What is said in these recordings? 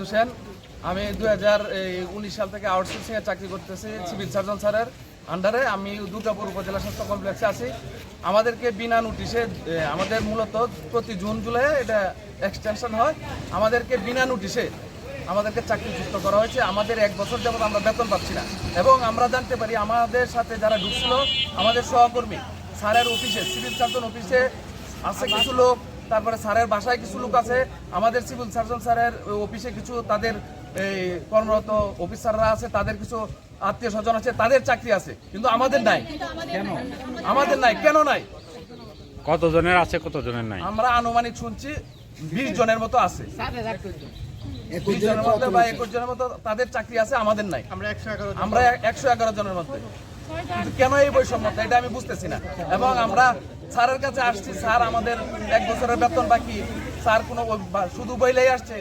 হোসেন। আমি দুই হাজার উনিশ সাল থেকে আউটসোর্সিং এর চাকরি করতেছি সিভিল সার্জন স্যারের আন্ডারে আমি দুর্গাপুর উপজেলা স্বাস্থ্য কমপ্লেক্সে আছি। আমাদেরকে বিনা নোটিশে আমাদের মূলত প্রতি জুন, জুলাই এটা এক্সটেনশন হয়। আমাদেরকে বিনা নোটিশে আমাদেরকে চাকরিচ্যুত করা হয়েছে। আমাদের এক বছর যাবত আমরা বেতন পাচ্ছি না। এবং আমরা জানতে পারি, আমাদের সাথে যারা ঢুকছিল, আমাদের সহকর্মী, স্যারের অফিসে সিভিল সার্জন অফিসে আছে কিছু লোক। তারপরে স্যারের বাসায় কিছু লোক আছে আমাদের সিভিল সার্জন স্যারের অফিসে কিছু তাদের এই কর্মরত অফিসাররা আছে তাদের কিছু আত্মীয় স্বজন আছে তাদের চাকরি আছে কিন্তু আমাদের নাই। কেন? আমাদের নাই কেন নাই? কতজনের আছে কতজনের নাই? আমরা আনুমানিক শুনছি বিশ জনের মতো আছে। বিশ জনের মধ্যে বা একুশ জনের মতো তাদের চাকরি আছে আমাদের নাই। আমরা একশো এগারো জনের মধ্যে। কিন্তু কেন এই বৈষম্যতা এটা আমি বুঝতেছি না। এবং আমরা স্যারের কাছে আসছি, স্যার আমাদের এক বছরের বেতন বাকি। স্যার কোনো শুধু বইলেই আসছে,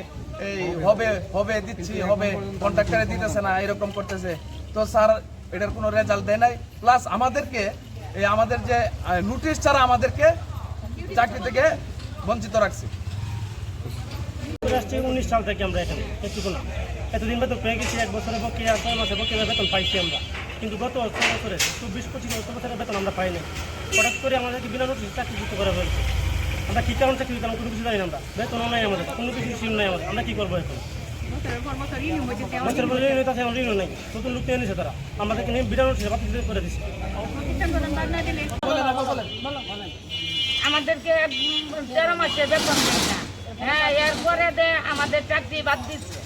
এই হবে হবে, দিচ্ছি, হবে কন্ট্রাক্টারে দিতেছে না, এরকম করতেছে। তো স্যার এটার কোনো রেজাল্ট দেয় নাই। প্লাস আমাদেরকে, এই আমাদের যে নোটিশ ছাড়া আমাদেরকে চাকরি থেকে বঞ্চিত রাখছে। উনিশ সাল থেকে আমরা এখানে এতদিন বেতন পেয়ে গেছি, এক বছরের পক্ষে আর ছয় মাসের পক্ষে বেতন পাইছি আমরা। কিন্তু গত ছয় বছরে, চব্বিশ, পঁচিশ বছর বছরের বেতন আমরা পাইনি। হঠাৎ করে আমাদেরকে বিনা নোটিশ চাকরিযুক্ত করা হয়েছে। আমরা কী কারণ চাকরি দিতাম কোনো কিছু জানি না আমরা। বেতনও নাই আমাদের, কোনো কিছু সিম নাই আমাদের। আমরা কী করব এখন? নতুন তারা। আমাদেরকে নিয়ে নোটিশ করে দিচ্ছে আমাদেরকে তেরো মাসে বেতন হ্যাঁ এরপরে আমাদের চাকরি বাদ দিচ্ছে।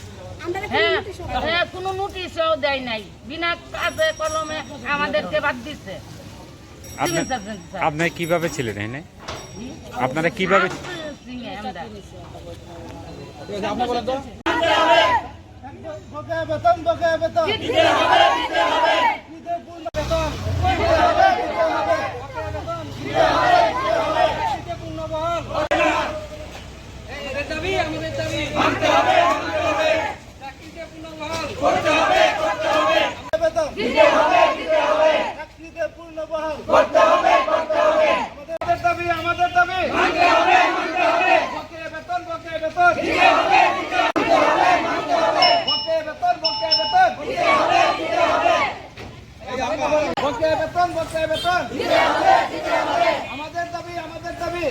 হ্যাঁ হ্যাঁ কোনো নোটিশও দেয় নাই। বিনা কাজে কলমে আমাদেরকে বাদ দিচ্ছে আপনি Civil servant, sir. আপনি কীভাবে ছিলেন এখানে? আপনারা কীভাবে এ আমরা। আমাদের দাবি। আমাদের দাবি বেতন বকেয়া বেতন। বকেয়া বেতন বকেয়া বেতন। বকেয়া বেতন আমাদের দাবি আমাদের দাবি।